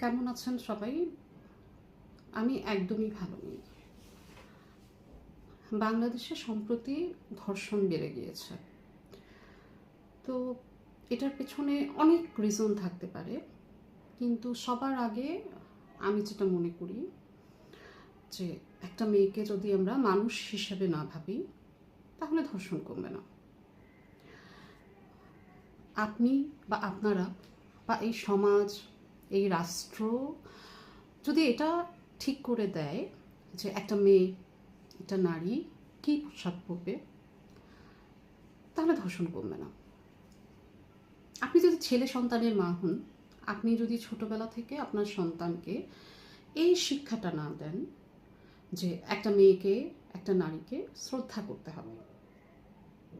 কেমন আছেন সবাই? আমি একদমই ভালো নেই। বাংলাদেশে সম্প্রতি ধর্ষণ বেড়ে গিয়েছে। তো এটার পেছনে অনেক রিজন থাকতে পারে, কিন্তু সবার আগে আমি যেটা মনে করি যে একটা মেয়েকে যদি আমরা মানুষ হিসেবে না ভাবি, তাহলে ধর্ষণ কমবে না। আপনি বা আপনারা বা এই সমাজ এই রাষ্ট্র যদি এটা ঠিক করে দেয় যে একটা মেয়ে, একটা নারী কী পোশাক পরবে, তাহলে ধর্ষণ কমবে না। আপনি যদি ছেলে সন্তানের মা হন, আপনি যদি ছোটবেলা থেকে আপনার সন্তানকে এই শিক্ষাটা না দেন যে একটা মেয়েকে, একটা নারীকে শ্রদ্ধা করতে হবে,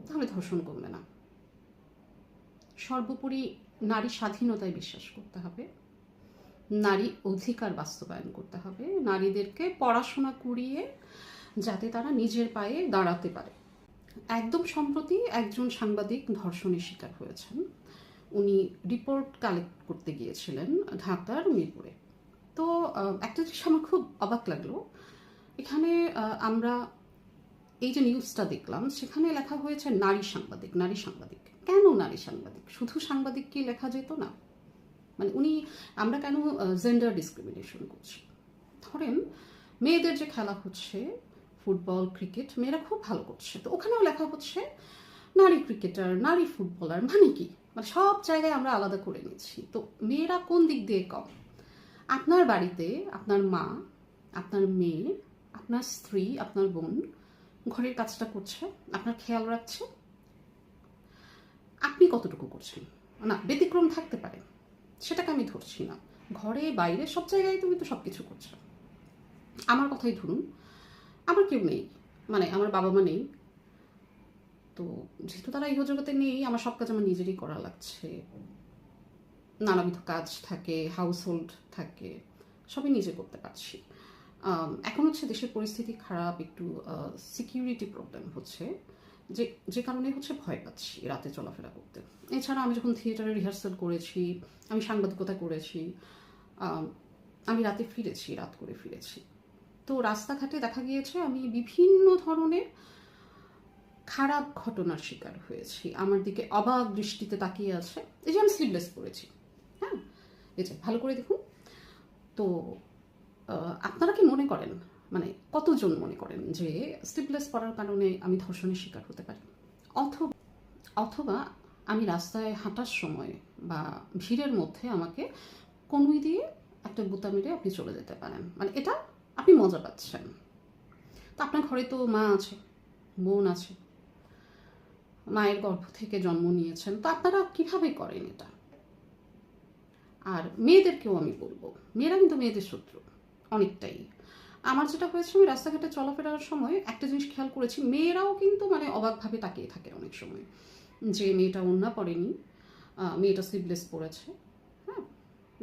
তাহলে ধর্ষণ কমবে না। সর্বোপরি নারী স্বাধীনতায় বিশ্বাস করতে হবে। নারী অধিকার বাস্তবায়ন করতে হবে। নারীদেরকে পড়াশোনা করিয়ে যাতে তারা নিজের পায়ে দাঁড়াতে পারে। একদম সম্প্রতি একজন সাংবাদিক ধর্ষণের শিকার হয়েছেন। উনি রিপোর্ট কালেক্ট করতে গিয়েছিলেন ঢাকার মিরপুরে। তো একটা জিনিস আমার খুব অবাক লাগল। এখানে আমরা এই যে নিউজটা দেখলাম, সেখানে লেখা হয়েছে নারী সাংবাদিক নারী সাংবাদিক। কেন নারী সাংবাদিক? শুধু সাংবাদিক কি লেখা যেত না? মানে উনি, আমরা কেন জেন্ডার ডিসক্রিমিনেশন করছি? ধরেন, মেয়েদের যে খেলা হচ্ছে, ফুটবল, ক্রিকেট, মেয়েরা খুব ভালো করছে। তো ওখানেও লেখা হচ্ছে, নারী ক্রিকেটার, নারী ফুটবলার মানে কি? মানে সব জায়গায় আমরা আলাদা করে নিচ্ছি তো মেয়েরা কোন দিক দিয়ে কম? আপনার বাড়িতে আপনার মা, আপনার মেয়ে, আপনার স্ত্রী, আপনার বোন ঘরের কাজটা করছে, আপনার খেয়াল রাখছে? আপনি কতটুকু করছেন? না, ব্যতিক্রম থাকতে পারে। সেটাকে আমি ধরছি না। ঘরে, বাইরে, সব জায়গায় তুমি তো সব কিছু করছ। আমার কথাই ধরুন, আমার কেউ নেই মানে আমার বাবা মা নেই। তো যেহেতু তারা ইহজগতে নেই, আমার সব কাজ আমার নিজেরই করা লাগছে। নানাবিধ কাজ থাকে হাউস হোল্ড থাকে, সবই নিজে করতে পারছি। এখন হচ্ছে দেশের পরিস্থিতি খারাপ, একটু সিকিউরিটি প্রবলেম হচ্ছে। যে যে কারণে হচ্ছে ভয় পাচ্ছি রাতে চলাফেরা করতে। এছাড়া আমি যখন থিয়েটারে রিহার্সাল করেছি, আমি সাংবাদিকতা করেছি, আমি রাতে ফিরেছি, রাত করে ফিরেছি। তো রাস্তাঘাটে দেখা গিয়েছে আমি বিভিন্ন ধরনের খারাপ ঘটনার শিকার হয়েছি। আমার দিকে অবাক দৃষ্টিতে তাকিয়ে আছে। এই যে আমি স্লিভলেস পরেছি হ্যাঁ? এই যে, ভালো করে দেখুন। তো আপনারা কি মনে করেন মানে কতজন মনে করেন যে স্লিভলেস পরার কারণে আমি ধর্ষণের শিকার হতে পারি? অথবা অথবা আমি রাস্তায় হাঁটার সময় বা ভিড়ের মধ্যে আমাকে কনুই দিয়ে একটা বুতা মেরে আপনি চলে যেতে পারেন। মানে এটা আপনি মজা পাচ্ছেন। তো আপনার ঘরে তো মা আছে, বোন আছে, মায়ের গর্ভ থেকে জন্ম নিয়েছেন। তো আপনারা কীভাবে করেন এটা? আর মেয়েদেরকেও আমি বলব, মেয়েরা কিন্তু মেয়েদের শত্রু, অনেকটাই। আমার যেটা হয়েছে, আমি রাস্তাঘাটে চলাফেরার সময় একটা জিনিস খেয়াল করেছি, মেয়েরাও কিন্তু মানে অবাকভাবে তাকিয়ে থাকে অনেক সময় যে মেয়েটা ওন্না পড়েনি মেয়েটা স্লিভলেস পরেছে হ্যাঁ?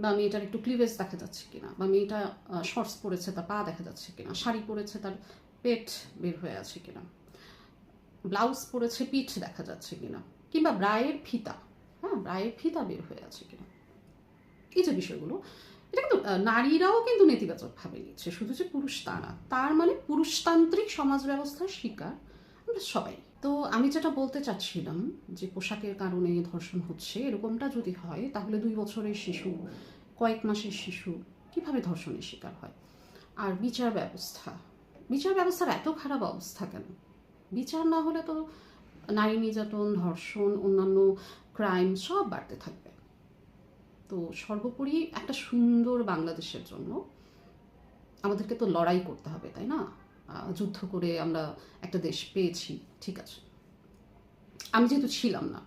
বা মেয়েটার একটু ক্লিভেজ দেখা যাচ্ছে কিনা, বা মেয়েটা শর্টস পরেছে, তার পা দেখা যাচ্ছে কিনা, শাড়ি পরেছে, তার পেট বের হয়ে আছে কিনা ব্লাউজ পরেছে, পিঠ দেখা যাচ্ছে কিনা, কিংবা ব্রায়ের ফিতা হ্যাঁ? ব্রায়ের ফিতা বের হয়ে আছে কিনা। এই যে বিষয়গুলো এটা কিন্তু নারীরাও কিন্তু নেতিবাচকভাবে নিচ্ছে। শুধু যে পুরুষ তা না, তার মানে পুরুষতান্ত্রিক সমাজ ব্যবস্থার শিকার আমরা সবাই। তো আমি যেটা বলতে চাচ্ছিলাম যে পোশাকের কারণে ধর্ষণ হচ্ছে, এরকমটা যদি হয়, তাহলে দুই বছরের শিশু, কয়েক মাসের শিশু কীভাবে ধর্ষণের শিকার হয়? আর বিচার ব্যবস্থা, বিচার ব্যবস্থার এত খারাপ অবস্থা কেন? বিচার না হলে তো নারী নির্যাতন, ধর্ষণ, অন্যান্য ক্রাইম সব বাড়তে থাকবে। তো সর্বোপরি একটা সুন্দর বাংলাদেশের জন্য আমাদেরকে তো লড়াই করতে হবে, তাই না? যুদ্ধ করে আমরা একটা দেশ পেয়েছি, ঠিক আছে। আমি যেহেতু ছিলাম না,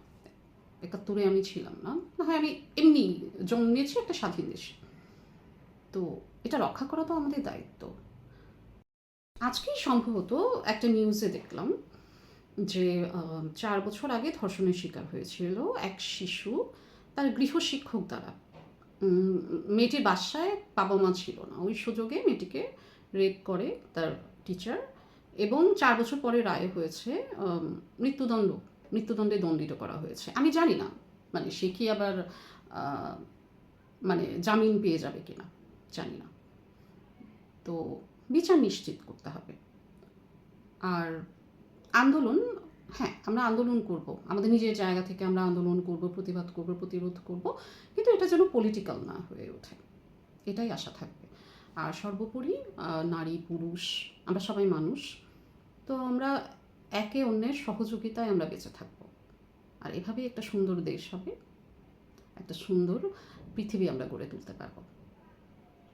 একাত্তরে আমি ছিলাম না হয় আমি এমনি জন্মেছি একটা স্বাধীন দেশে। তো এটা রক্ষা করা তো আমাদের দায়িত্ব। আজকেই সম্ভবত একটা নিউজে দেখলাম যে চার বছর আগে ধর্ষণের শিকার হয়েছিল এক শিশু তার গৃহশিক্ষক দ্বারা। মেয়েটির বাসায় বাবা মা ছিল না। ওই সুযোগে মেয়েটিকে রেপ করে তার টিচার এবং চার বছর পরে রায় হয়েছে মৃত্যুদণ্ড, মৃত্যুদণ্ডে দণ্ডিত করা হয়েছে। আমি জানি না মানে সে কি আবার মানে জামিন পেয়ে যাবে কিনা, জানি না। তো বিচার নিশ্চিত করতে হবে। আর আন্দোলন হ্যাঁ আমরা আন্দোলন করব। আমাদের নিজের জায়গা থেকে আমরা আন্দোলন করব, প্রতিবাদ করব, প্রতিরোধ করব, কিন্তু এটা যেন পলিটিক্যাল না হয়ে ওঠে। এটাই আশা থাকবে। আর সর্বোপরি নারী, পুরুষ, আমরা সবাই মানুষ, তো আমরা একে অন্যের সহযোগিতায় আমরা বেঁচে থাকব। আর এভাবেই একটা সুন্দর দেশ হবে, একটা সুন্দর পৃথিবী আমরা গড়ে তুলতে পারব।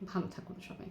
ভালো থাকুন সবাই।